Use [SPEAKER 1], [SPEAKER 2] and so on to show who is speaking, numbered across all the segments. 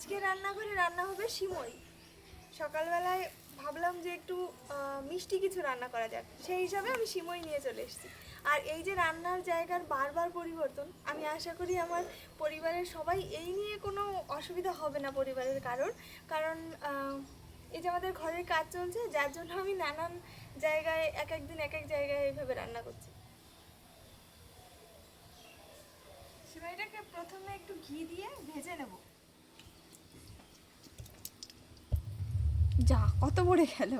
[SPEAKER 1] আজকে রান্নাঘরে রান্না হবে সিমই। সকালবেলায় ভাবলাম যে একটু মিষ্টি কিছু রান্না করা যাক। সেই হিসাবে আমি সিমই নিয়ে চলে এসেছি। আর এই যে রান্নার জায়গার বারবার পরিবর্তন, আমি আশা করি আমার পরিবারের সবাই এই নিয়ে কোনো অসুবিধা হবে না পরিবারের কারণ কারণ এই যে আমাদের ঘরের কাজ চলছে, যার জন্য আমি নানান জায়গায়, এক এক দিন এক এক জায়গায় এইভাবে রান্না করছি। সিমাইটাকে প্রথমে একটু ঘি দিয়ে ভেজে নেব। যা, কত পড়ে গেল।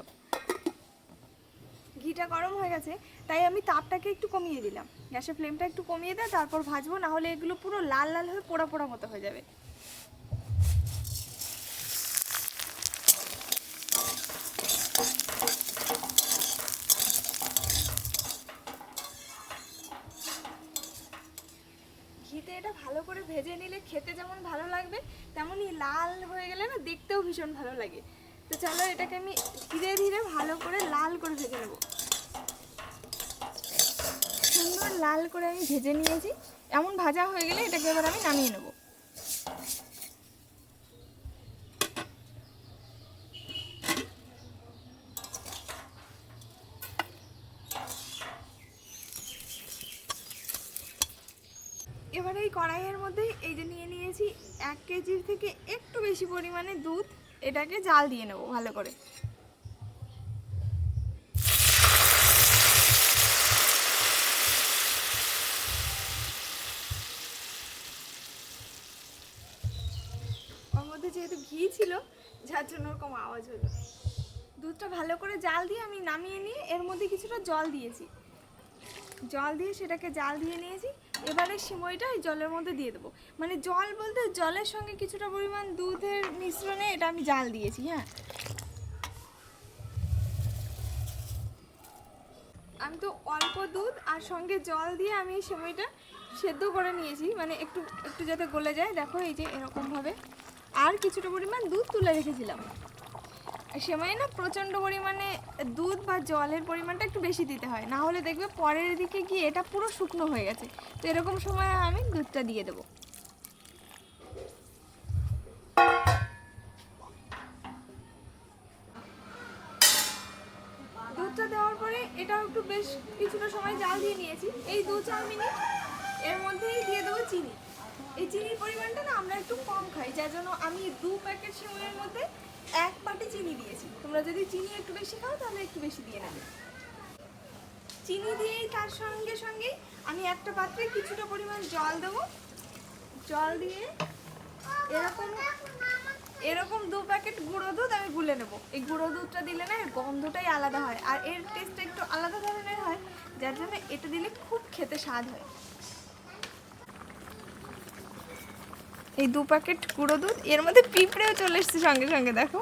[SPEAKER 1] ঘিটা গরম হয়ে গেছে, তাই আমি তাপটাকে একটু কমিয়ে দিলাম। গ্যাসের ফ্লেমটা একটু কমিয়ে দেয় তারপর ভাজবো না হলে এগুলো পুরো লাল লাল হয়ে পোড়া পোড়া মতো হয়ে যাবে। ঘিতে এটা ভালো করে ভেজে নিলে খেতে যেমন ভালো লাগবে, তেমনই লাল হয়ে গেলে না দেখতেও ভীষণ ভালো লাগে। তো চলো এটাকে আমি ধীরে ধীরে ভালো করে লাল করে ভেজে নেব। সুন্দর লাল করে আমি ভেজে নিয়েছি। এমন ভাজা হয়ে গেলে এটাকে এবার আমি নামিয়ে নেব। এবার এই কড়াইয়ের মধ্যে এই যে নিয়ে নিয়েছি এক কেজির থেকে একটু বেশি পরিমাণে দুধ। এটাকে জাল দিয়ে নেব, ভালো করে। ওর মধ্যে যেহেতু ঘি ছিল, যার জন্য ওরকম আওয়াজ হলো। দুধটা ভালো করে জাল দিয়ে আমি নামিয়ে নিয়ে এর মধ্যে কিছুটা জল দিয়েছি। জল দিয়ে সেটাকে জাল দিয়ে নিয়েছি। এবারে সিমইটা এই জলের মধ্যে দিয়ে দেবো। মানে জল বলতে জলের সঙ্গে কিছুটা পরিমাণ দুধের মিশ্রণে এটা আমি জাল দিয়েছি হ্যাঁ। আমি তো অল্প দুধ আর সঙ্গে জল দিয়ে আমি এই সিমইটা সেদ্ধ করে নিয়েছি। মানে একটু একটু যাতে গলে যায়। দেখো এই যে এরকমভাবে। আর কিছুটা পরিমাণ দুধ তুলে রেখেছিলাম। সেমাই না প্রচণ্ড পরিমাণে দুধ বা জলের পরিমাণটা একটু বেশি দিতে হয়। না হলে দেখবে পরের দিকে গিয়ে এটা পুরো শুকনো হয়ে গেছে। তো এরকম সময় আমি দুধটা দিয়ে দেবো। দুধটা দেওয়ার পরে এটাও একটু বেশ কিছুটা সময় জাল দিয়ে নিয়েছি। এই দু চার মিনিট এর মধ্যেই দিয়ে দেবো চিনি। এই চিনির পরিমাণটা না আমরা একটু কম খাই, যার জন্য আমি দু প্যাকেট সিমইয়ের মধ্যে এক বাটি চিনি দিয়েছি। তোমরা যদি চিনি একটু বেশি খাও, তাহলে একটু বেশি দিয়ে নেবে। চিনি দিয়েই তার সঙ্গে সঙ্গে আমি একটা পাত্রে কিছুটা পরিমাণ জল দেবো। জল দিয়ে এরকম এরকম দু প্যাকেট গুঁড়ো দুধ আমি গুলে নেব। এই গুঁড়ো দুধটা দিলে না, এর গন্ধটাই আলাদা হয়। আর এর টেস্টটা একটু আলাদা ধরনের হয়, যার জন্য এটা দিলে খুব খেতে স্বাদ হয়। এই দু প্যাকেট গুঁড়ো দুধ। এর মধ্যে পিঁপড়েও চলে এসছে সঙ্গে সঙ্গে, দেখো।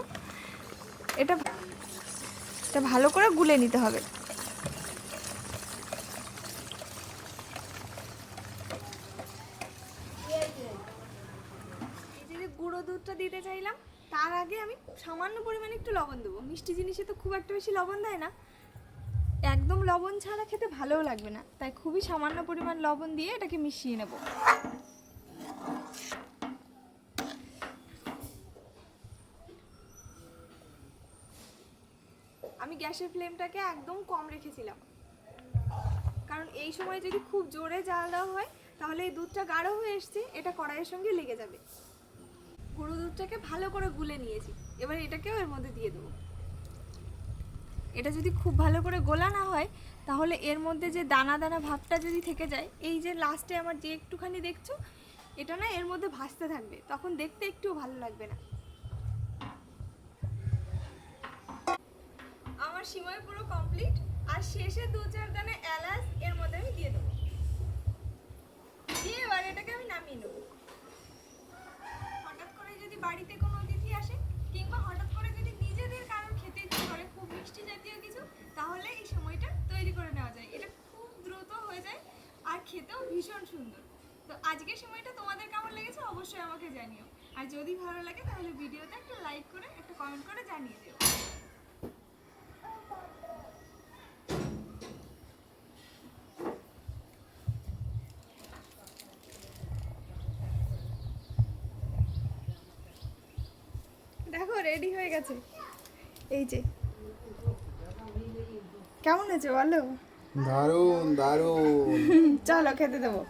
[SPEAKER 1] এটা এটা ভালো করে গুলে নিতে হবে। গুঁড়ো দুধটা দিতে চাইলাম, তার আগে আমি সামান্য পরিমাণে একটু লবণ দেবো। মিষ্টি জিনিসে তো খুব একটা বেশি লবণ দেয় না। একদম লবণ ছাড়া খেতে ভালোও লাগবে না। তাই খুবই সামান্য পরিমাণ লবণ দিয়ে এটাকে মিশিয়ে নেব। গ্যাসের ফ্লেমটাকে একদম কম রেখেছিলাম। কারণ এই সময় যদি খুব জোরে জাল দেওয়া হয়, তাহলে এই দুধটা গাঢ় হয়ে এসছে, এটা কড়াইয়ের সঙ্গে লেগে যাবে। গুঁড়ো দুধটাকে ভালো করে গুলে নিয়েছি, এবার এটাকেও এর মধ্যে দিয়ে দেবো। এটা যদি খুব ভালো করে গোলা না হয়, তাহলে এর মধ্যে যে দানা দানা ভাবটা যদি থেকে যায়, এই যে লাস্টে আমার যে একটুখানি দেখছ, এটা না এর মধ্যে ভাসতে থাকবে, তখন দেখতে একটু ভালো লাগবে না। আমার সিময় পুরো কমপ্লিট আর শেষে দু চার দানা এলাচ এর মধ্যে আমি দিয়ে দেবো। দিয়ে এবার এটাকে আমি নামিয়ে নেব। হঠাৎ করে যদি বাড়িতে কোনো অতিথি আসে, কিংবা হঠাৎ করে যদি নিজেদের কারোর খেতে ইচ্ছে করে, খুব মিষ্টি জাতীয় কিছু, তাহলে এই সময়টা তৈরি করে নেওয়া যায়। এটা খুব দ্রুত হয়ে যায়, আর খেতেও ভীষণ সুন্দর। তো আজকের সময়টা তোমাদের কেমন লেগেছে অবশ্যই আমাকে জানিও। আর যদি ভালো লাগে, তাহলে ভিডিওতে একটা লাইক করে, একটা কমেন্ট করে জানিয়ে দিও। রেডি হয়ে গেছে। এই যে। কেমন হয়েছে বলো?
[SPEAKER 2] দারুণ দারুণ
[SPEAKER 1] চলো খেতে দেবো।